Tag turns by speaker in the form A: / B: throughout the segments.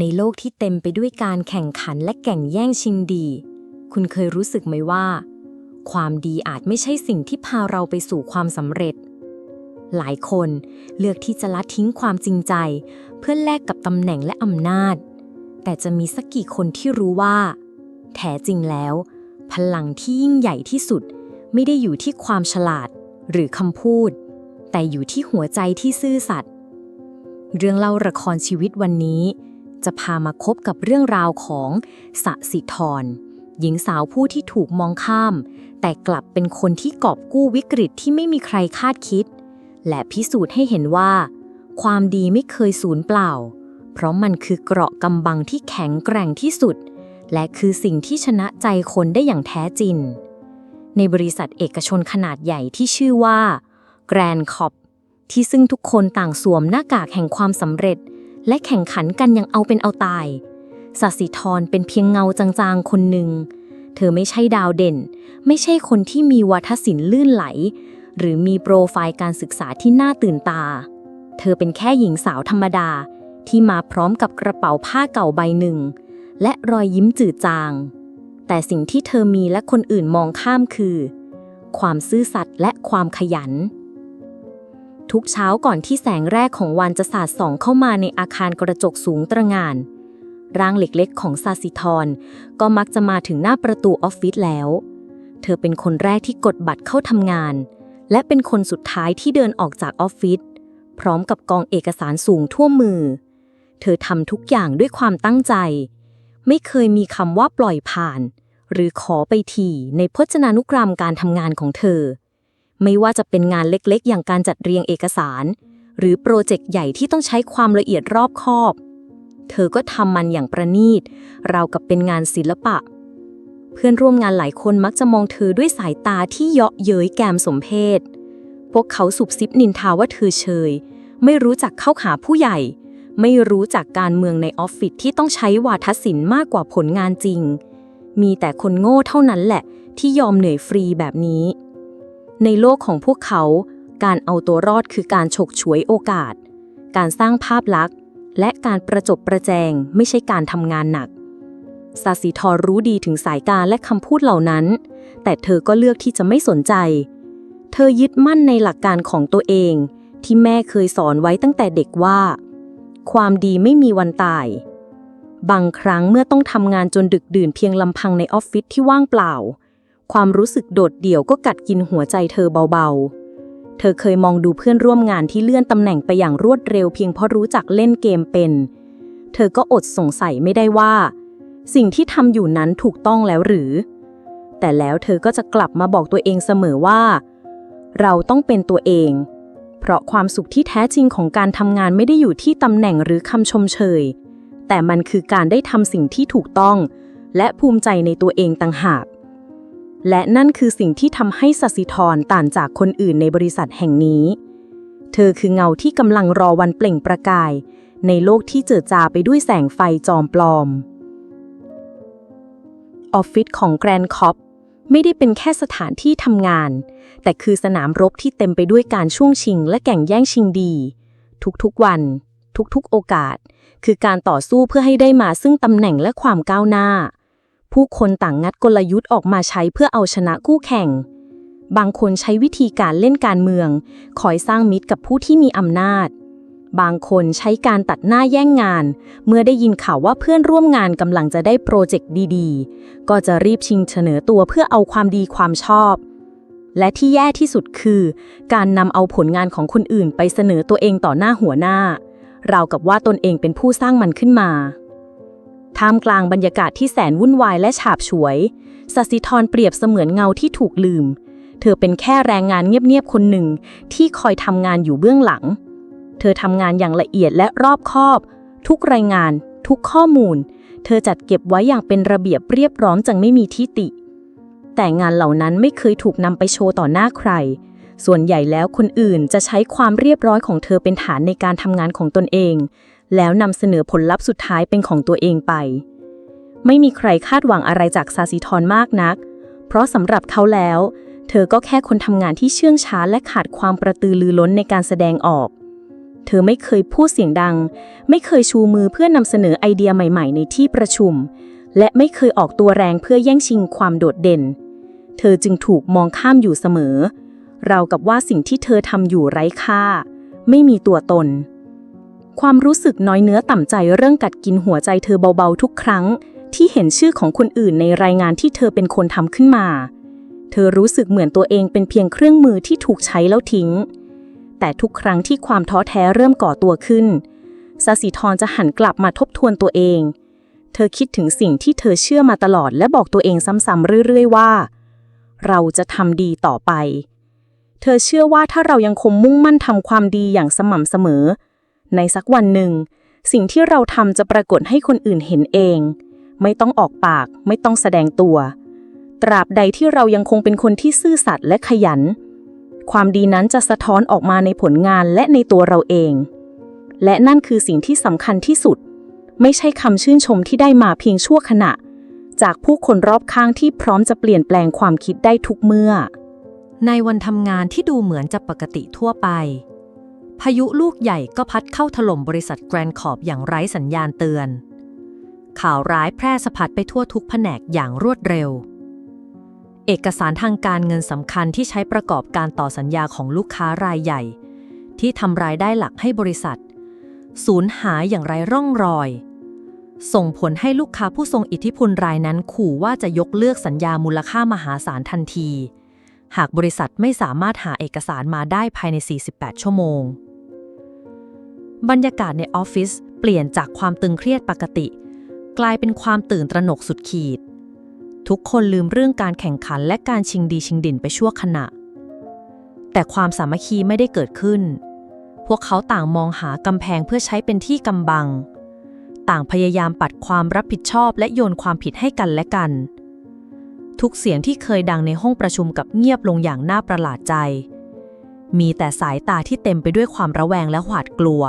A: ในโลกที่เต็มไปด้วยการแข่งขันและแก่งแย่งชิงดี คุณเคยรู้สึกไหมว่า ความดีอาจไม่ใช่สิ่งที่พาเราไปสู่ความสำเร็จ หลายคนเลือกที่จะละทิ้งความจริงใจ เพื่อแลกกับตำแหน่งและอำนาจ แต่จะมีสักกี่คนที่รู้ว่า แท้จริงแล้ว พลังที่ยิ่งใหญ่ที่สุด ไม่ได้อยู่ที่ความฉลาดหรือคำพูด แต่อยู่ที่หัวใจที่ซื่อสัตย์เรื่องเล่าละครชีวิตวันนี้ จะพามาคบกับเรื่องราวของสะสิธร หญิงสาวผู้ที่ถูกมองข้าม แต่กลับเป็นคนที่กอบกู้วิกฤตที่ไม่มีใครคาดคิด และพิสูจน์ให้เห็นว่า ความดีไม่เคยสูญเปล่า เพราะมันคือเกราะกำบังที่แข็งแกร่งที่สุด และคือสิ่งที่ชนะใจคนได้อย่างแท้จริง ในบริษัทเอกชนขนาดใหญ่ที่ชื่อว่า Grand Corp ที่ซึ่งทุกคนต่างสวมหน้ากากแห่งความสำเร็จ และแข่งขันกันอย่างเอาเป็นเอาตายสัสิธรเป็นเพียงเงาจางๆ คนหนึ่ง เธอไม่ใช่ดาวเด่น ไม่ใช่คนที่มีวัฒศิลป์ลื่นไหล หรือมีโปรไฟล์การศึกษาที่น่าตื่นตา เธอเป็นแค่หญิงสาวธรรมดาที่มาพร้อมกับกระเป๋าผ้าเก่าใบหนึ่ง และรอยยิ้มจืดจาง แต่สิ่งที่เธอมีและคนอื่นมองข้ามคือ ความซื่อสัตย์และความขยัน ทุกเช้าก่อนที่แสงแรกของวันจะสาดส่องเข้ามาในอาคารกระจกสูงตระหง่าน ร่างเล็กๆของซาสิธรก็มักจะมาถึงหน้าประตูออฟฟิศแล้ว เธอเป็นคนแรกที่กดบัตรเข้าทำงาน และเป็นคนสุดท้ายที่เดินออกจากออฟฟิศพร้อมกับกองเอกสารสูงทั่วมือ เธอทำทุกอย่างด้วยความตั้งใจ ไม่เคยมีคำว่าปล่อยผ่าน หรือขอไปทีในพจนานุกรมการทำงานของเธอ ไม่ว่าจะเป็นงานเล็กๆ อย่างการจัดเรียงเอกสาร หรือโปรเจกต์ใหญ่ที่ต้องใช้ความละเอียดรอบคอบ เธอก็ทำมันอย่างประณีตราวกับเป็นงานศิลปะ เพื่อนร่วมงานหลายคนมักจะมองเธอด้วยสายตาที่เยาะเย้ยแกมสมเพศ พวกเขาสุบซิบนินทาว่าเธอเชย ไม่รู้จักเข้าหาผู้ใหญ่ ไม่รู้จักการเมืองในออฟฟิศที่ต้องใช้วาทศิลป์มากกว่าผลงานจริง มีแต่คนโง่เท่านั้นแหละที่ยอมเหนื่อยฟรีแบบนี้ ในโลกของพวกเขา การเอาตัวรอดคือการฉกฉวยโอกาส การสร้างภาพลักษณ์ และการประจบประแจงไม่ใช่การทำงานหนักซาสิทรรู้ดีถึงสายการและคำพูดเหล่านั้น แต่เธอก็เลือกที่จะไม่สนใจ เธอยึดมั่นในหลักการของตัวเอง ที่แม่เคยสอนไว้ตั้งแต่เด็กว่า ความดีไม่มีวันตาย บางครั้งเมื่อต้องทำงานจนดึกดื่นเพียงลำพังในออฟฟิศที่ว่างเปล่า ความรู้สึกโดดเดี่ยวก็กัดกินหัวใจเธอเบาๆ เธอเคยมองดูเพื่อนร่วมงานที่เลื่อนตำแหน่งไปอย่างรวดเร็วเพียงเพราะรู้จักเล่นเกมเป็น เธอก็อดสงสัยไม่ได้ว่า สิ่งที่ทำอยู่นั้นถูกต้องแล้วหรือ แต่แล้วเธอก็จะกลับมาบอกตัวเองเสมอว่า เราต้องเป็นตัวเอง เพราะความสุขที่แท้จริงของการทำงานไม่ได้อยู่ที่ตำแหน่งหรือคำชมเชย แต่มันคือการได้ทำสิ่งที่ถูกต้อง และภูมิใจในตัวเองต่างหาก และนั่นคือสิ่งที่ทำให้สสิธรต่างจากคนอื่นในบริษัทแห่งนี้ เธอคือเงาที่กำลังรอวันเปล่งประกาย ในโลกที่เจิดจาไปด้วยแสงไฟจอมปลอม ออฟฟิศของแกรนด์คอปไม่ได้เป็นแค่สถานที่ทำงาน แต่คือสนามรบที่เต็มไปด้วยการช่วงชิง และแข่งแย่งชิงดี ทุกๆวัน ทุกๆโอกาส คือการต่อสู้เพื่อให้ได้มาซึ่งตำแหน่งและความก้าวหน้า ผู้คนต่างงัดกลยุทธ์ออกมาใช้เพื่อเอาชนะคู่แข่ง บางคนใช้วิธีการเล่นการเมือง คอยสร้างมิตรกับผู้ที่มีอำนาจ บางคนใช้การตัดหน้าแย่งงาน เมื่อได้ยินข่าวว่าเพื่อนร่วมงานกำลังจะได้โปรเจกต์ดีๆ ก็จะรีบชิงเสนอตัวเพื่อเอาความดีความชอบ และที่แย่ที่สุดคือ การนำเอาผลงานของคนอื่นไปเสนอตัวเองต่อหน้าหัวหน้าราวกับว่าตนเองเป็นผู้สร้างมันขึ้นมา ท่ามกลางบรรยากาศที่แสนวุ่นวายและฉาบฉวยสัสิธรเปรียบเสมือนเงาที่ถูกลืม เธอเป็นแค่แรงงานเงียบๆคนหนึ่งที่คอยทำงานอยู่เบื้องหลัง เธอทำงานอย่างละเอียดและรอบคอบ ทุกรายงาน ทุกข้อมูล เธอจัดเก็บไว้อย่างเป็นระเบียบเรียบร้อยจังไม่มีที่ติ แต่งานเหล่านั้นไม่เคยถูกนำไปโชว์ต่อหน้าใคร ส่วนใหญ่แล้วคนอื่นจะใช้ความเรียบร้อยของเธอเป็นฐานในการทำงานของตนเอง แล้วนำเสนอผลลัพธ์สุดท้ายเป็นของตัวเองไป ไม่มีใครคาดหวังอะไรจากซาซิทรมากนัก เพราะสำหรับเขาแล้ว เธอก็แค่คนทำงานที่เชื่องช้าและขาดความกระตือรือร้นในการแสดงออก
B: เธอไม่เคยพูดเสียงดัง ไม่เคยชูมือเพื่อนำเสนอไอเดียใหม่ ๆ ในที่ประชุม และไม่เคยออกตัวแรงเพื่อแย่งชิงความโดดเด่น เธอจึงถูกมองข้ามอยู่เสมอราวกับว่าสิ่งที่เธอทำอยู่ไร้ค่า ไม่มีตัวตน ความรู้สึกน้อยเนื้อต่ำใจเรื่องกัดกินหัวใจเธอเบาๆทุกครั้ง ที่เห็นชื่อของคนอื่นในรายงานที่เธอเป็นคนทำขึ้นมา เธอรู้สึกเหมือนตัวเองเป็นเพียงเครื่องมือที่ถูกใช้แล้วทิ้ง แต่ทุกครั้งที่ความท้อแท้เริ่มก่อตัวขึ้นสสิธรจะหันกลับมาทบทวนตัวเอง เธอคิดถึงสิ่งที่เธอเชื่อมาตลอดและบอกตัวเองซ้ำๆเรื่อย ๆ ว่า เราจะทำดีต่อไป เธอเชื่อว่าถ้าเรายังคงมุ่งมั่นทำความดีอย่างสม่ำเสมอ ในสักวันหนึ่ง สิ่งที่เราทำจะปรากฏให้คนอื่นเห็นเอง ไม่ต้องออกปาก ไม่ต้องแสดงตัว ตราบใดที่เรายังคงเป็นคนที่ซื่อสัตย์และขยัน ความดีนั้นจะสะท้อนออกมาในผลงานและในตัวเราเอง และนั่นคือสิ่งที่สำคัญที่สุด ไม่ใช่คำชื่นชมที่ได้มาเพียงชั่วขณะ จากผู้คนรอบข้างที่พร้อมจะเปลี่ยนแปลงความคิดได้ทุกเมื่อ
A: ในวันทำงานที่ดูเหมือนจะปกติทั่วไป พายุลูกใหญ่ก็พัดเข้าถล่มบริษัทแกรนด์คอร์ปอย่างไร้สัญญาณเตือน ข่าวร้ายแพร่สะพัดไปทั่วทุกแผนกอย่างรวดเร็ว เอกสารทางการเงินสำคัญที่ใช้ประกอบการต่อสัญญาของลูกค้ารายใหญ่ ที่ทำรายได้หลักให้บริษัท สูญหายอย่างไร้ร่องรอย ส่งผลให้ลูกค้าผู้ทรงอิทธิพลรายนั้นขู่ว่าจะยกเลิกสัญญามูลค่ามหาศาลทันทีหากบริษัทไม่สามารถหาเอกสารมาได้ภายใน 48 ชั่วโมง บรรยากาศในออฟฟิศเปลี่ยนจากความตึงเครียดปกติ กลายเป็นความตื่นตระหนกสุดขีด ทุกคนลืมเรื่องการแข่งขันและการชิงดีชิงดินไปชั่วขณะ แต่ความสามัคคีไม่ได้เกิดขึ้น พวกเขาต่างมองหากำแพงเพื่อใช้เป็นที่กำบัง ต่างพยายามปัดความรับผิดชอบและโยนความผิดให้กันและกัน ทุกเสียงที่เคยดังในห้องประชุมกับเงียบลงอย่างน่าประหลาดใจมีแต่สายตาที่เต็มไปด้วยความระแวงและหวาดกลัว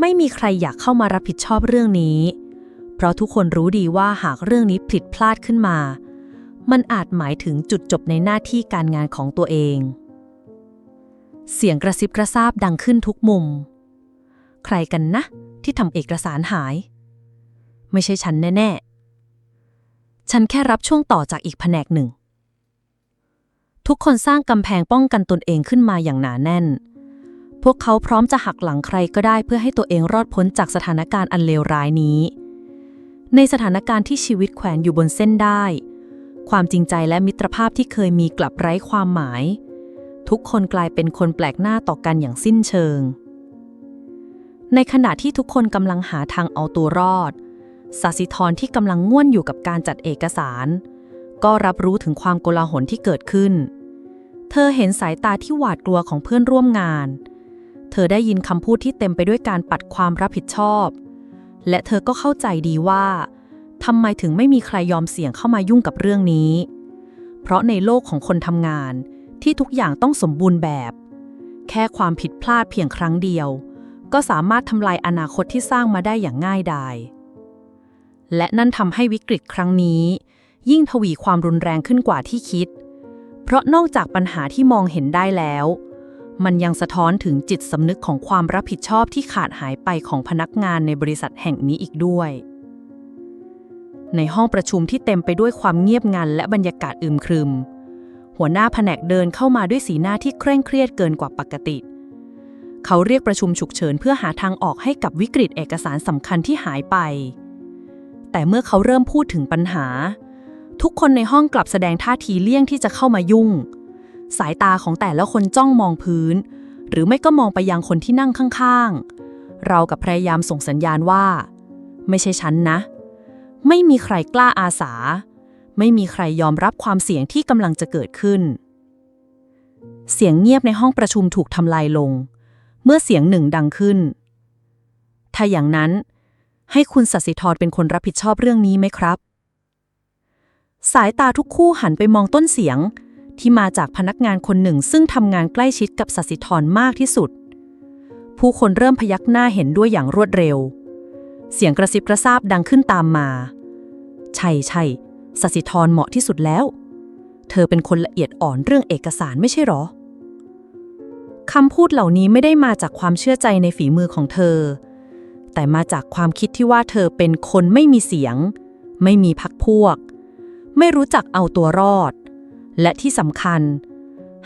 A: ไม่มีใครอยากเข้ามารับผิดชอบเรื่องนี้ เพราะทุกคนรู้ดีว่าหากเรื่องนี้ผิดพลาดขึ้นมา มันอาจหมายถึงจุดจบในหน้าที่การงานของตัวเอง เสียงกระซิบกระซาบดังขึ้นทุกมุม ใครกันนะ ที่ทำเอกสารหาย ไม่ใช่ฉันแน่ ๆ ฉันแค่รับช่วงต่อจากอีกแผนกหนึ่ง ทุกคนสร้างกำแพงป้องกันตนเองขึ้นมาอย่างหนาแน่น พวกเขาพร้อมจะหักหลังใครก็ได้เพื่อให้ตัวเองรอดพ้นจากสถานการณ์อันเลวร้ายนี้ ในสถานการณ์ที่ชีวิตแขวนอยู่บนเส้นได้ ความจริงใจและมิตรภาพที่เคยมีกลับไร้ความหมาย ทุกคนกลายเป็นคนแปลกหน้าต่อกันอย่างสิ้นเชิง ในขณะที่ทุกคนกำลังหาทางเอาตัวรอดสาสิธรที่กำลังง่วนอยู่กับการจัดเอกสาร ก็รับรู้ถึงความโกลาหลที่เกิดขึ้น เธอเห็นสายตาที่หวาดกลัวของเพื่อนร่วมงาน เธอได้ยินคำพูดที่เต็มไปด้วยการปัดความรับผิดชอบ และเธอก็เข้าใจดีว่าทำไมถึงไม่มีใครยอมเสี่ยงเข้ามายุ่งกับเรื่องนี้ เพราะในโลกของคนทำงานที่ทุกอย่างต้องสมบูรณ์แบบ แค่ความผิดพลาดเพียงครั้งเดียว ก็สามารถทำลายอนาคตที่สร้างมาได้อย่างง่ายดาย และนั่นทำให้วิกฤตครั้งนี้ ยิ่งทวีความรุนแรงขึ้นกว่าที่คิด เพราะนอกจากปัญหาที่มองเห็นได้แล้ว มันยังสะท้อนถึงจิตสำนึกของความรับผิดชอบที่ขาดหายไปของพนักงานในบริษัทแห่งนี้อีกด้วย ในห้องประชุมที่เต็มไปด้วยความเงียบงันและบรรยากาศอึมครึม หัวหน้าแผนกเดินเข้ามาด้วยสีหน้าที่เคร่งเครียดเกินกว่าปกติ เขาเรียกประชุมฉุกเฉินเพื่อหาทางออกให้กับวิกฤตเอกสารสำคัญที่หายไป แต่เมื่อเขาเริ่มพูดถึงปัญหา ทุกคนในห้องกลับแสดงท่าทีเลี่ยงที่จะเข้ามายุ่ง สายตาของแต่ละคนจ้องมองพื้น หรือไม่ก็มองไปยังคนที่นั่งข้างๆ เรากับพยายามส่งสัญญาณว่า ไม่ใช่ฉันนะ ไม่มีใครกล้าอาสา ไม่มีใครยอมรับความเสี่ยงที่กำลังจะเกิดขึ้น เสียงเงียบในห้องประชุมถูกทำลายลง เมื่อเสียงหนึ่งดังขึ้น ถ้าอย่างนั้น ให้คุณสัสิธรเป็นคนรับผิดชอบเรื่องนี้ไหมครับ สายตาทุกคู่หันไปมองต้นเสียง ที่มาจากพนักงานคนหนึ่ง ซึ่งทำงานใกล้ชิดกับสัสิธรมากที่สุด ผู้คนเริ่มพยักหน้าเห็นด้วยอย่างรวดเร็ว เสียงกระซิบกระซาบดังขึ้นตามมา ใช่ใช่สัสิธรเหมาะที่สุดแล้ว เธอเป็นคนละเอียดอ่อนเรื่องเอกสารไม่ใช่หรอ
C: คำพูดเหล่านี้ไม่ได้มาจากความเชื่อใจในฝีมือของเธอ แต่มาจากความคิดที่ว่าเธอเป็นคนไม่มีเสียง ไม่มีพักพวก ไม่รู้จักเอาตัวรอด และที่สำคัญ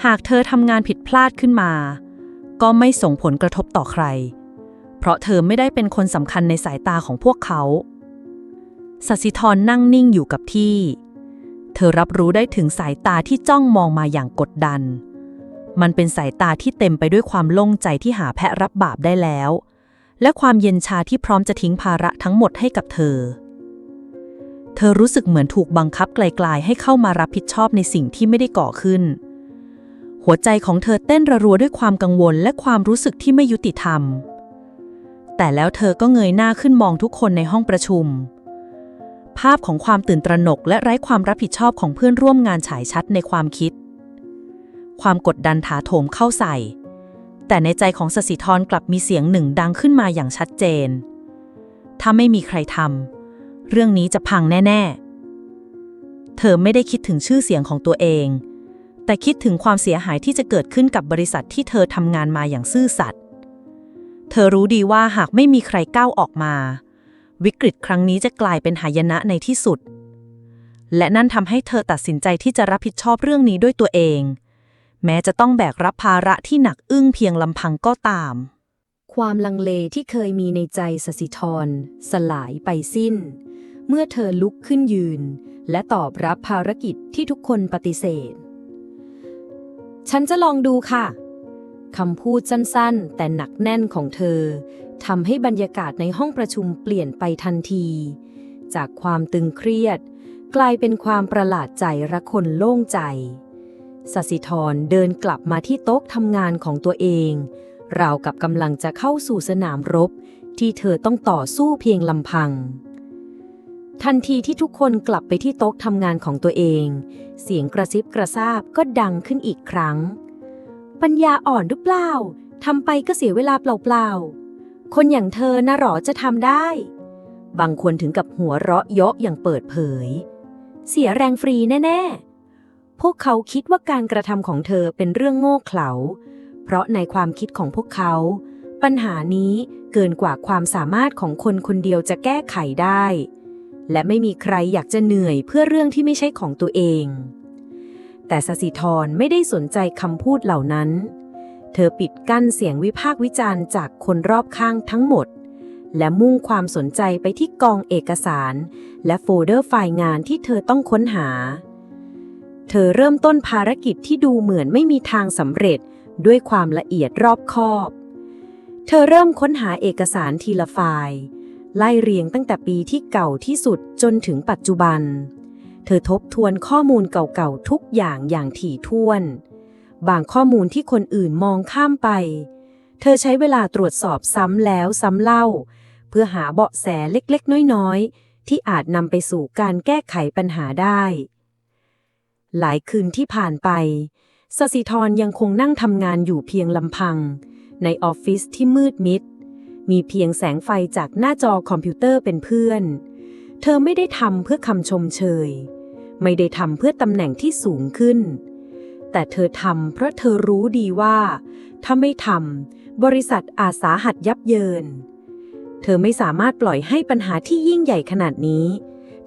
C: หากเธอทำงานผิดพลาดขึ้นมา ก็ไม่ส่งผลกระทบต่อใคร เพราะเธอไม่ได้เป็นคนสำคัญในสายตาของพวกเขาสัสิธรนั่งนิ่งอยู่กับที่ เธอรับรู้ได้ถึงสายตาที่จ้องมองมาอย่างกดดัน มันเป็นสายตาที่เต็มไปด้วยความโล่งใจที่หาแพะรับบาปได้แล้ว และความเย็นชาที่พร้อมจะทิ้งภาระทั้งหมดให้กับเธอ เธอรู้สึกเหมือนถูกบังคับไกลๆ ให้เข้ามารับผิดชอบในสิ่งที่ไม่ได้ก่อขึ้น หัวใจของเธอเต้นระรัวด้วยความกังวลและความรู้สึกที่ไม่ยุติธรรม แต่แล้วเธอก็เงยหน้าขึ้นมองทุกคนในห้องประชุม ภาพของความตื่นตระหนกและไร้ความรับผิดชอบของเพื่อนร่วมงานฉายชัดในความคิด ความกดดันถาโถมเข้าใส่ แต่ในใจของสสิธรกลับมีเสียงหนึ่งดังขึ้นมาอย่างชัดเจน ถ้าไม่มีใครทำ เรื่องนี้จะพังแน่ ๆ เธอไม่ได้คิดถึงชื่อเสียงของตัวเอง แต่คิดถึงความเสียหายที่จะเกิดขึ้นกับบริษัทที่เธอทำงานมาอย่างซื่อสัตย์ เธอรู้ดีว่าหากไม่มีใครก้าวออกมา วิกฤตครั้งนี้จะกลายเป็นหายนะในที่สุด และนั่นทำให้เธอตัดสินใจที่จะรับผิดชอบเรื่องนี้ด้วยตัวเอง แม้จะต้องแบกรับภาระที่หนักอึ้งเพียงลำพังก็ตาม
A: ความลังเลที่เคยมีในใจสสิธร สลายไปสิ้น เมื่อเธอลุกขึ้นยืน และตอบรับภารกิจที่ทุกคนปฏิเสธ ฉันจะลองดูค่ะคำพูดสั้นๆ แต่หนักแน่นของเธอทำให้บรรยากาศในห้องประชุมเปลี่ยนไปทันที จากความตึงเครียด กลายเป็นความประหลาดใจระคนโล่งใจสสิธรเดินกลับมาที่โต๊ะทำงานของตัวเอง ราวกับกำลังจะเข้าสู่สนามรบ ที่เธอต้องต่อสู้เพียงลำพัง ทันทีที่ทุกคนกลับไปที่โต๊ะทำงานของตัวเอง เสียงกระซิบกระซาบก็ดังขึ้นอีกครั้ง ปัญญาอ่อนหรือเปล่าทำไปก็เสียเวลาเปล่าๆ คนอย่างเธอน่ะหรอจะทำได้ บางคนถึงกับหัวเราะเยาะอย่างเปิดเผย เสียแรงฟรีแน่ๆ พวกเขาคิดว่าการกระทำของเธอเป็นเรื่องโง่เขลา เพราะในความคิดของพวกเขา ปัญหานี้เกินกว่าความสามารถของคนคนเดียวจะแก้ไขได้ และไม่มีใครอยากจะเหนื่อยเพื่อเรื่องที่ไม่ใช่ของตัวเอง แต่สสิธรไม่ได้สนใจคำพูดเหล่านั้น เธอปิดกั้นเสียงวิพากษ์วิจารณ์จากคนรอบข้างทั้งหมด และมุ่งความสนใจไปที่กองเอกสาร และโฟลเดอร์ไฟล์งานที่เธอต้องค้นหา เธอเริ่มต้นภารกิจที่ดูเหมือนไม่มีทางสำเร็จด้วยความละเอียดรอบคอบ เธอเริ่มค้นหาเอกสารทีละไฟล์ ไล่เรียงตั้งแต่ปีที่เก่าที่สุดจนถึงปัจจุบัน เธอทบทวนข้อมูลเก่าๆทุกอย่างอย่างถี่ถ้วน บางข้อมูลที่คนอื่นมองข้ามไป เธอใช้เวลาตรวจสอบซ้ำแล้วซ้ำเล่า เพื่อหาเบาะแสเล็กๆ น้อยๆ ที่อาจนำไปสู่การแก้ไขปัญหาได้ หลายคืนที่ผ่านไปสสิธรยังคงนั่งทำงานอยู่เพียงลำพัง ในออฟฟิศที่มืดมิด มีเพียงแสงไฟจากหน้าจอคอมพิวเตอร์เป็นเพื่อน เธอไม่ได้ทำเพื่อคำชมเชย ไม่ได้ทำเพื่อตำแหน่งที่สูงขึ้น แต่เธอทำเพราะเธอรู้ดีว่า ถ้าไม่ทำบริษัทอาสาหัสยับเยิน เธอไม่สามารถปล่อยให้ปัญหาที่ยิ่งใหญ่ขนาดนี้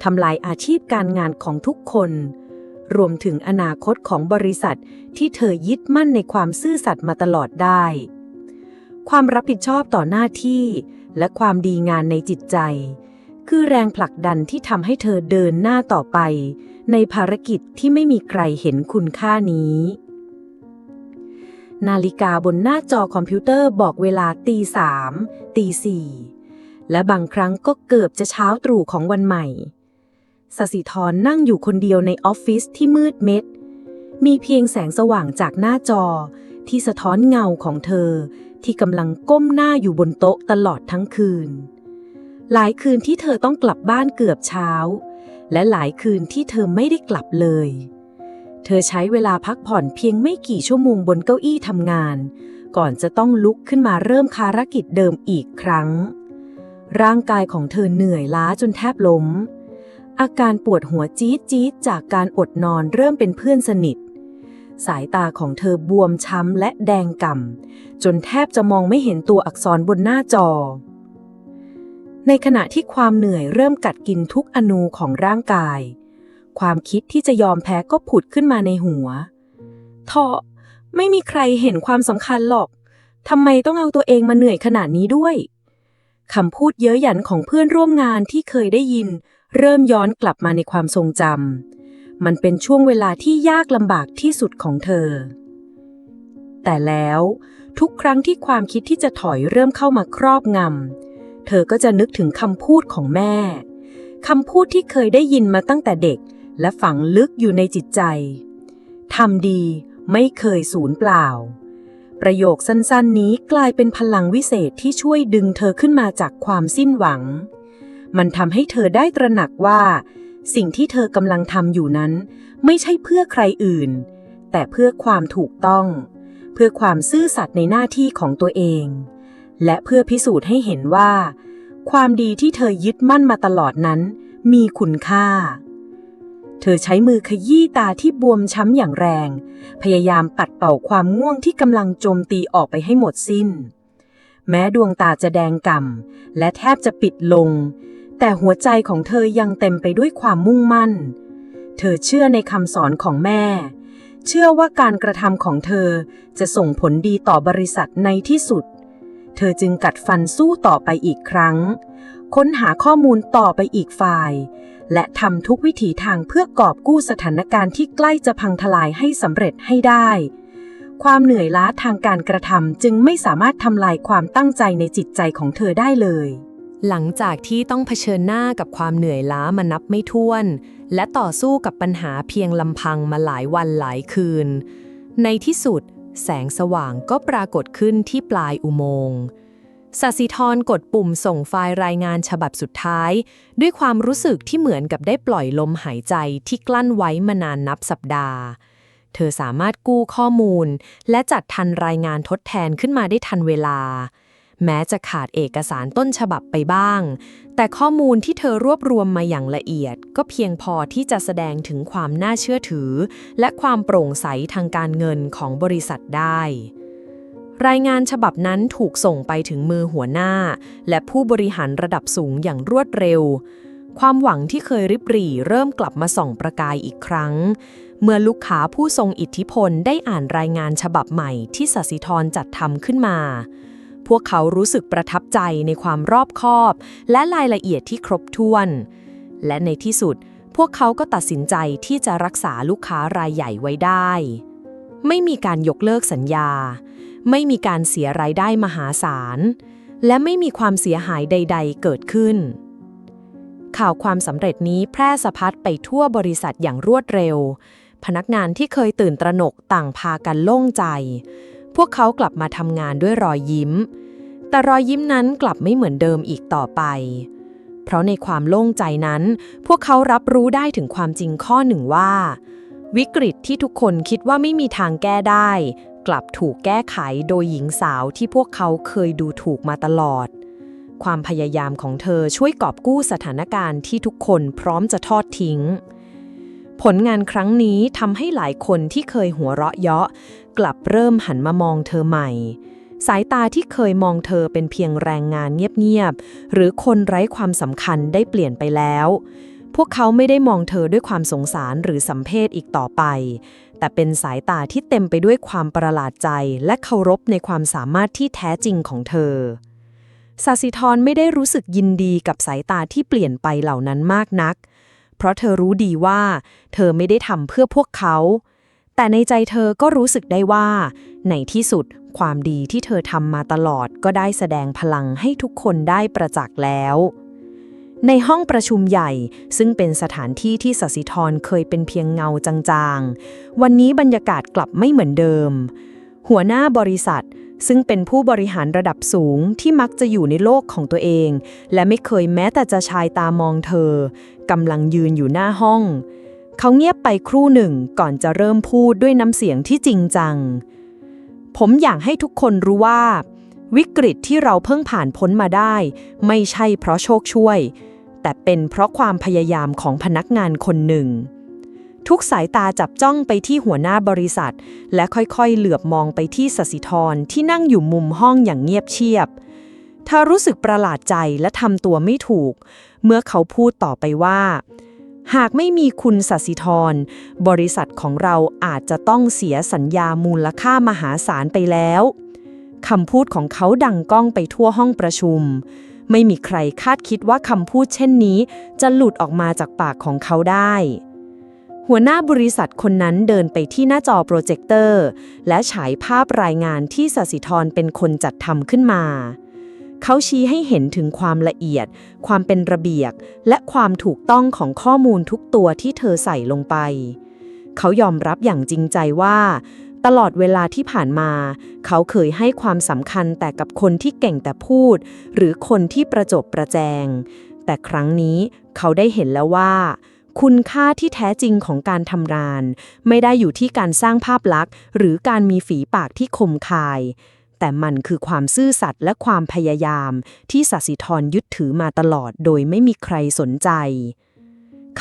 A: ทำลายอาชีพการงานของทุกคน รวมถึงอนาคตของบริษัทที่เธอยึดมั่นในความซื่อสัตย์มาตลอดได้ ความรับผิดชอบต่อหน้าที่ และความดีงานในจิตใจ คือแรงผลักดันที่ทำให้เธอเดินหน้าต่อไป ในภารกิจที่ไม่มีใครเห็นคุณค่านี้ นาฬิกาบนหน้าจอคอมพิวเตอร์บอกเวลาตีสามตีสี่และบางครั้งก็เกือบจะเช้าตรู่ของวันใหม่สสิธรนั่งอยู่คนเดียวในออฟฟิศที่มืดม็ดมีเพียงแสงสว่างจากหน้าจอที่สะท้อนเงาของเธอ ที่กำลังก้มหน้าอยู่บนโต๊ะตลอดทั้งคืน หลายคืนที่เธอต้องกลับบ้านเกือบเช้า และหลายคืนที่เธอไม่ได้กลับเลย เธอใช้เวลาพักผ่อนเพียงไม่กี่ชั่วโมงบนเก้าอี้ทำงาน ก่อนจะต้องลุกขึ้นมาเริ่มภารกิจเดิมอีกครั้ง ร่างกายของเธอเหนื่อยล้าจนแทบล้ม อาการปวดหัวจี๊ดจี๊ดจากการอดนอนเริ่มเป็นเพื่อนสนิท
B: สายตาของเธอบวมช้ำและแดงก่ำ จนแทบจะมองไม่เห็นตัวอักษรบนหน้าจอ ในขณะที่ความเหนื่อยเริ่มกัดกินทุกอนูของร่างกาย ความคิดที่จะยอมแพ้ก็ผุดขึ้นมาในหัวเถาะไม่มีใครเห็นความสำคัญหรอก ทำไมต้องเอาตัวเองมาเหนื่อยขนาดนี้ด้วย คำพูดเย้ยหยันของเพื่อนร่วมงานที่เคยได้ยิน เริ่มย้อนกลับมาในความทรงจำ มันเป็นช่วงเวลาที่ยากลำบากที่สุดของเธอ แต่แล้วทุกครั้งที่ความคิดที่จะถอยเริ่มเข้ามาครอบงำ เธอก็จะนึกถึงคำพูดของแม่ คำพูดที่เคยได้ยินมาตั้งแต่เด็ก และฝังลึกอยู่ในจิตใจ ทำดีไม่เคยสูญเปล่า ประโยคสั้นๆ นี้กลายเป็นพลังวิเศษที่ช่วยดึงเธอขึ้นมาจากความสิ้นหวัง มันทำให้เธอได้ตระหนักว่า สิ่งที่เธอกำลังทำอยู่นั้น ไม่ใช่เพื่อใครอื่น แต่เพื่อความถูกต้อง เพื่อความซื่อสัตย์ในหน้าที่ของตัวเอง และเพื่อพิสูจน์ให้เห็นว่า ความดีที่เธอยึดมั่นมาตลอดนั้น มีคุณค่า เธอใช้มือขยี้ตาที่บวมช้ำอย่างแรง พยายามปัดเป่าความง่วงที่กำลังโจมตีออกไปให้หมดสิ้น แม้ดวงตาจะแดงก่ำและแทบจะปิดลง แต่หัวใจของเธอยังเต็มไปด้วยความมุ่งมั่น เธอเชื่อในคำสอนของแม่ เชื่อว่าการกระทำของเธอจะส่งผลดีต่อบริษัทในที่สุด เธอจึงกัดฟันสู้ต่อไปอีกครั้ง ค้นหาข้อมูลต่อไปอีกฝ่าย และทำทุกวิถีทางเพื่อกอบกู้สถานการณ์ที่ใกล้จะพังทลายให้สำเร็จให้ได้ ความเหนื่อยล้าทางการกระทำจึงไม่สามารถทำลายความตั้งใจในจิตใจของเธอได้เลย
A: หลังจากที่ต้องเผชิญหน้ากับความเหนื่อยล้ามานับไม่ถ้วน และต่อสู้กับปัญหาเพียงลำพังมาหลายวันหลายคืน ในที่สุด แสงสว่างก็ปรากฏขึ้นที่ปลายอุโมงค์สัสิธรกดปุ่มส่งไฟล์รายงานฉบับสุดท้าย ด้วยความรู้สึกที่เหมือนกับได้ปล่อยลมหายใจที่กลั้นไว้มานานนับสัปดาห์ เธอสามารถกู้ข้อมูล และจัดทันรายงานทดแทนขึ้นมาได้ทันเวลา แม้จะขาดเอกสารต้นฉบับไปบ้าง แต่ข้อมูลที่เธอรวบรวมมาอย่างละเอียด ก็เพียงพอที่จะแสดงถึงความน่าเชื่อถือ และความโปร่งใสทางการเงินของบริษัทได้ รายงานฉบับนั้นถูกส่งไปถึงมือหัวหน้า และผู้บริหารระดับสูงอย่างรวดเร็ว ความหวังที่เคยริบหรี่เริ่มกลับมาส่องประกายอีกครั้งเมื่อลูกค้าผู้ทรงอิทธิพลได้อ่านรายงานฉบับใหม่ที่สสิธรจัดทำขึ้นมา พวกเขารู้สึกประทับใจในความรอบคอบ และรายละเอียดที่ครบถ้วน และในที่สุด พวกเขาก็ตัดสินใจที่จะรักษาลูกค้ารายใหญ่ไว้ได้ ไม่มีการยกเลิกสัญญา ไม่มีการเสียรายได้มหาศาล และไม่มีความเสียหายใด ๆ เกิดขึ้น ข่าวความสำเร็จนี้แพร่สะพัดไปทั่วบริษัทอย่างรวดเร็ว พนักงานที่เคยตื่นตระหนกต่างพากันโล่งใจ พวกเขากลับมาทำงานด้วยรอยยิ้ม แต่รอยยิ้มนั้นกลับไม่เหมือนเดิมอีกต่อไป เพราะในความโล่งใจนั้น พวกเขารับรู้ได้ถึงความจริงข้อหนึ่งว่า วิกฤตที่ทุกคนคิดว่าไม่มีทางแก้ได้ กลับถูกแก้ไขโดยหญิงสาวที่พวกเขาเคยดูถูกมาตลอด ความพยายามของเธอช่วยกอบกู้สถานการณ์ที่ทุกคนพร้อมจะทอดทิ้ง ผลงานครั้งนี้ทำให้หลายคนที่เคยหัวเราะเยาะ กลับเริ่มหันมามองเธอใหม่ สายตาที่เคยมองเธอเป็นเพียงแรงงานเงียบๆ หรือคนไร้ความสำคัญได้เปลี่ยนไปแล้ว พวกเขาไม่ได้มองเธอด้วยความสงสารหรือสัมเพศอีกต่อไป แต่เป็นสายตาที่เต็มไปด้วยความประหลาดใจและเคารพในความสามารถที่แท้จริงของเธอสาสิธรไม่ได้รู้สึกยินดีกับสายตาที่เปลี่ยนไปเหล่านั้นมากนักเเพราะเธอรู้ดีว่า เธอไม่ได้ทำเพื่อพวกเขา แต่ในใจเธอก็รู้สึกได้ว่า ในที่สุดความดีที่เธอทำมาตลอดก็ได้แสดงพลังให้ทุกคนได้ประจักษ์แล้ว ในห้องประชุมใหญ่ซึ่งเป็นสถานที่ที่สสิธรเคยเป็นเพียงเงาจางๆ วันนี้บรรยากาศกลับไม่เหมือนเดิม หัวหน้าบริษัท ซึ่งเป็นผู้บริหารระดับสูงที่มักจะอยู่ในโลกของตัวเอง และไม่เคยแม้แต่จะชายตามองเธอกำลังยืนอยู่หน้าห้อง เขาเงียบไปครู่หนึ่งก่อนจะเริ่มพูดด้วยน้ำเสียงที่จริงจัง ผมอยากให้ทุกคนรู้ว่า วิกฤตที่เราเพิ่งผ่านพ้นมาได้ ไม่ใช่เพราะโชคช่วย แต่เป็นเพราะความพยายามของพนักงานคนหนึ่ง
C: ทุกสายตาจับจ้องไปที่หัวหน้าบริษัท และค่อยๆ เหลือบมองไปที่สสิธรที่นั่งอยู่มุมห้องอย่างเงียบเชียบเธอรู้สึกประหลาดใจและทำตัวไม่ถูก เมื่อเขาพูดต่อไปว่า หากไม่มีคุณสสิธร บริษัทของเราอาจจะต้องเสียสัญญามูลค่ามหาศาลไปแล้วคำพูดของเขาดังก้องไปทั่วห้องประชุม ไม่มีใครคาดคิดว่าคำพูดเช่นนี้ จะหลุดออกมาจากปากของเขาได้ หัวหน้าบริษัทคนนั้นเดินไปที่หน้าจอโปรเจคเตอร์ และฉายภาพรายงานที่สสิธรเป็นคนจัดทำขึ้นมา เขาชี้ให้เห็นถึงความละเอียด ความเป็นระเบียบและความถูกต้องของข้อมูลทุกตัวที่เธอใส่ลงไป เขายอมรับอย่างจริงใจว่า ตลอดเวลาที่ผ่านมา เขาเคยให้ความสำคัญแต่กับคนที่เก่งแต่พูด หรือคนที่ประจบประแจง แต่ครั้งนี้เขาได้เห็นแล้วว่า คุณค่าที่แท้จริงของการทำงาน ไม่ได้อยู่ที่การสร้างภาพลักษณ์ หรือการมีฝีปากที่คมคาย แต่มันคือความซื่อสัตย์และความพยายาม ที่สัสิธรยึดถือมาตลอดโดยไม่มีใครสนใจ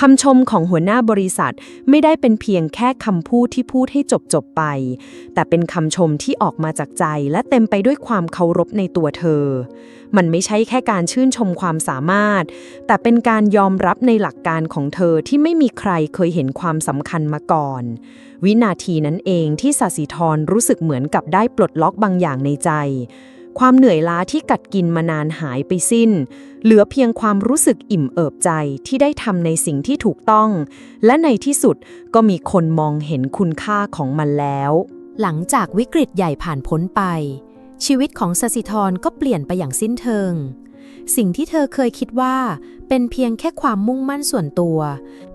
C: คำชมของหัวหน้าบริษัทไม่ได้เป็นเพียงแค่คำพูดที่พูดให้จบจบๆไป แต่เป็นคำชมที่ออกมาจากใจและเต็มไปด้วยความเคารพในตัวเธอ มันไม่ใช่แค่การชื่นชมความสามารถ แต่เป็นการยอมรับในหลักการของเธอที่ไม่มีใครเคยเห็นความสำคัญมาก่อน วินาทีนั้นเองที่สสิธรรู้สึกเหมือนกับได้ปลดล็อกบางอย่างในใจ ความเหนื่อยล้าที่กัดกินมานานหายไปสิ้น เหลือเพียงความรู้สึกอิ่มเอิบใจที่ได้ทำในสิ่งที่ถูกต้อง และในที่สุดก็มีคนมองเห็นคุณค่าของมันแล้ว
A: หลังจากวิกฤตใหญ่ผ่านพ้นไป ชีวิตของสสิธรก็เปลี่ยนไปอย่างสิ้นเชิงสิ่งที่เธอเคยคิดว่าเป็นเพียงแค่ความมุ่งมั่นส่วนตัว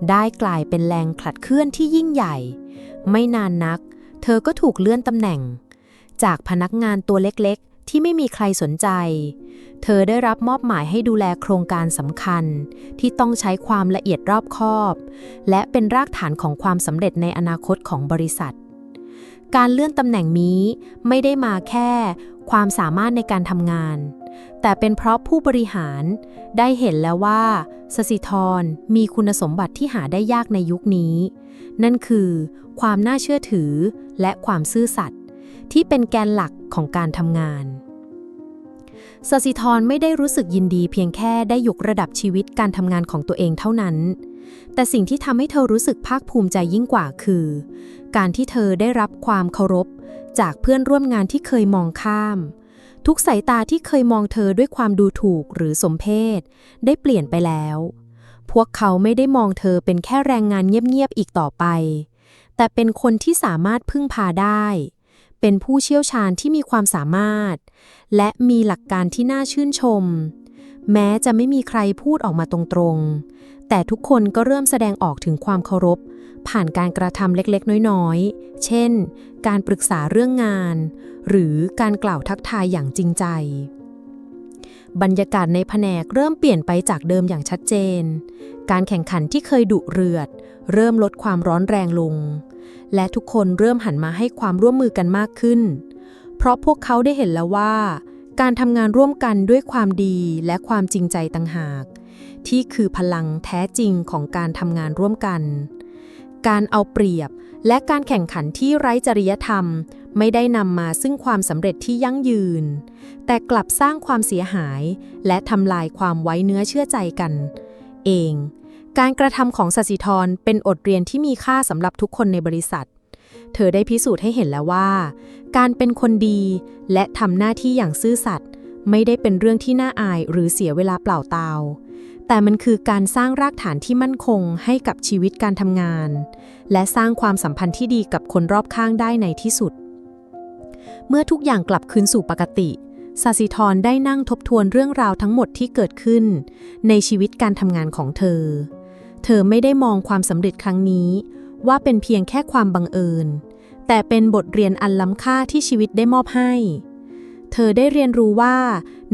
A: ได้กลายเป็นแรงผลัดเคลื่อนที่ยิ่งใหญ่ ไม่นานนัก เธอก็ถูกเลื่อนตำแหน่ง จากพนักงานตัวเล็ก ที่ไม่มีใครสนใจ เธอได้รับมอบหมายให้ดูแลโครงการสำคัญ ที่ต้องใช้ความละเอียดรอบคอบ และเป็นรากฐานของความสำเร็จในอนาคตของบริษัท การเลื่อนตำแหน่งนี้ไม่ได้มาแค่ ความสามารถในการทำงาน แต่เป็นเพราะผู้บริหารได้เห็นแล้วว่าสสิธรมีคุณสมบัติที่หาได้ยากในยุคนี้ นั่นคือ ความน่าเชื่อถือและความซื่อสัตย์ ที่เป็นแกนหลักของการทำงานสสิธรไม่ได้รู้สึกยินดีเพียงแค่ได้ยกระดับชีวิตการทำงานของตัวเองเท่านั้น แต่สิ่งที่ทำให้เธอรู้สึกภาคภูมิใจยิ่งกว่าคือ การที่เธอได้รับความเคารพ จากเพื่อนร่วมงานที่เคยมองข้าม ทุกสายตาที่เคยมองเธอด้วยความดูถูกหรือสมเพศ ได้เปลี่ยนไปแล้ว พวกเขาไม่ได้มองเธอเป็นแค่แรงงานเงียบๆอีกต่อไป แต่เป็นคนที่สามารถพึ่งพาได้ เป็นผู้เชี่ยวชาญที่มีความสามารถ และมีหลักการที่น่าชื่นชม แม้จะไม่มีใครพูดออกมาตรงๆ แต่ทุกคนก็เริ่มแสดงออกถึงความเคารพ ผ่านการกระทำเล็กๆ น้อยๆ เช่น การปรึกษาเรื่องงาน หรือการกล่าวทักทายอย่างจริงใจ บรรยากาศในแผนกเริ่มเปลี่ยนไปจากเดิมอย่างชัดเจน การแข่งขันที่เคยดุเรือด เริ่มลดความร้อนแรงลง และทุกคนเริ่มหันมาให้ความร่วมมือกันมากขึ้น เพราะพวกเขาได้เห็นแล้วว่า การทำงานร่วมกันด้วยความดีและความจริงใจต่างหาก ที่คือพลังแท้จริงของการทำงานร่วมกัน การเอาเปรียบและการแข่งขันที่ไร้จริยธรรม ไม่ได้นำมาซึ่งความสำเร็จที่ยั่งยืน แต่กลับสร้างความเสียหาย และทำลายความไว้เนื้อเชื่อใจกัน เอง การกระทำของสสิธรเป็นอดเรียนที่มีค่าสำหรับทุกคนในบริษัท เธอได้พิสูจน์ให้เห็นแล้วว่า การเป็นคนดีและทำหน้าที่อย่างซื่อสัตย์ไม่ได้เป็นเรื่องที่น่าอายหรือเสียเวลาเปล่าเตา แต่มันคือการสร้างรากฐานที่มั่นคงให้กับชีวิตการทำงาน และสร้างความสัมพันธ์ที่ดีกับคนรอบข้างได้ในที่สุด เมื่อทุกอย่างกลับคืนสู่ปกติสาสิธรได้นั่งทบทวนเรื่องราวทั้งหมดที่เกิดขึ้น ในชีวิตการทำงานของเธอ เธอไม่ได้มองความสำเร็จครั้งนี้ ว่าเป็นเพียงแค่ความบังเอิญ แต่เป็นบทเรียนอันล้ำค่าที่ชีวิตได้มอบให้ เธอได้เรียนรู้ว่า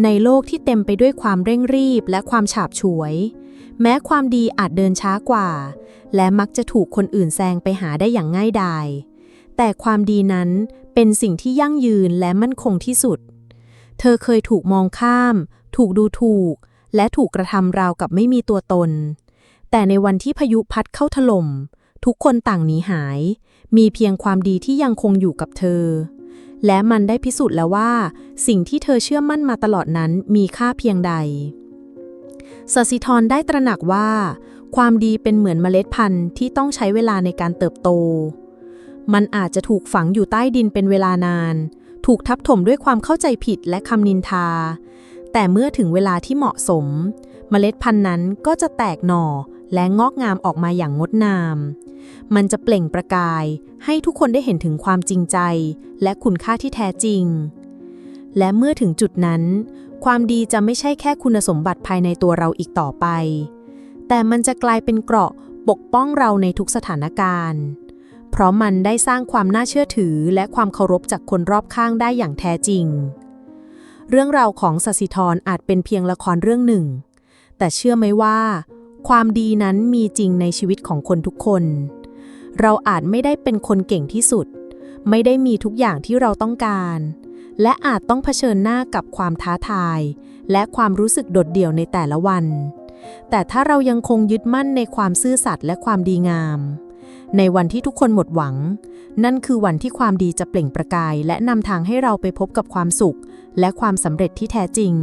A: ในโลกที่เต็มไปด้วยความเร่งรีบและความฉาบฉวย แม้ความดีอาจเดินช้ากว่า และมักจะถูกคนอื่นแซงไปหาได้อย่างง่ายดาย แต่ความดีนั้นเป็นสิ่งที่ยั่งยืนและมั่นคงที่สุด เธอเคยถูกมองข้าม ถูกดูถูก และถูกกระทำราวกับไม่มีตัวตน แต่ในวันที่พายุพัดเข้าถล่ม
C: ทุกคนต่างหนีหาย มีเพียงความดีที่ยังคงอยู่กับเธอ และมันได้พิสูจน์แล้วว่า สิ่งที่เธอเชื่อมั่นมาตลอดนั้นมีค่าเพียงใดสสิธรได้ตระหนักว่า ความดีเป็นเหมือนเมล็ดพันธุ์ที่ต้องใช้เวลาในการเติบโต มันอาจจะถูกฝังอยู่ใต้ดินเป็นเวลานาน ถูกทับถมด้วยความเข้าใจผิดและคำนินทา แต่เมื่อถึงเวลาที่เหมาะสม เมล็ดพันธุ์นั้นก็จะแตกหน่อ และงอกงามออกมาอย่างงดงาม มันจะเปล่งประกายให้ทุกคนได้เห็นถึงความจริงใจ และคุณค่าที่แท้จริง และเมื่อถึงจุดนั้น ความดีจะไม่ใช่แค่คุณสมบัติภายในตัวเราอีกต่อไป แต่มันจะกลายเป็นเกราะปกป้องเราในทุกสถานการณ์ เพราะมันได้สร้างความน่าเชื่อถือและความเคารพจากคนรอบข้างได้อย่างแท้จริง เรื่องราวของสสิธรอาจเป็นเพียงละครเรื่องหนึ่ง แต่เชื่อไหมว่า ความดีนั้นมีจริงในชีวิตของคนทุกคน เราอาจไม่ได้เป็นคนเก่งที่สุด ไม่ได้มีทุกอย่างที่เราต้องการ และอาจต้องเผชิญหน้ากับความท้าทาย และความรู้สึกโดดเดี่ยวในแต่ละวัน แต่ถ้าเรายังคงยึดมั่นในความซื่อสัตย์และความดีงาม ในวันที่ทุกคนหมดหวัง นั่นคือวันที่ความดีจะเปล่งประกาย และนำทางให้เราไปพบกับความสุข และความสำเร็จที่แท้จริง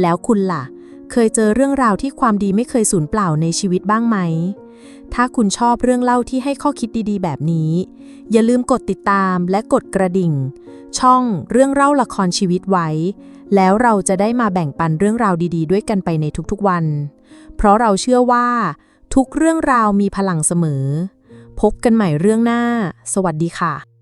C: แล้วคุณล่ะ เคยเจอเรื่องราวที่ความดีไม่เคยสูญเปล่าในชีวิตบ้างไหม ถ้าคุณชอบเรื่องเล่าที่ให้ข้อคิดดีๆ แบบนี้ อย่าลืมกดติดตามและกดกระดิ่ง ช่องเรื่องเล่าละครชีวิตไว้ แล้วเราจะได้มาแบ่งปันเรื่องราวดีๆ ด้วยกันไปในทุกๆวัน เพราะเราเชื่อว่า ทุกเรื่องราวมีพลังเสมอ พบกันใหม่เรื่องหน้า สวัสดีค่ะ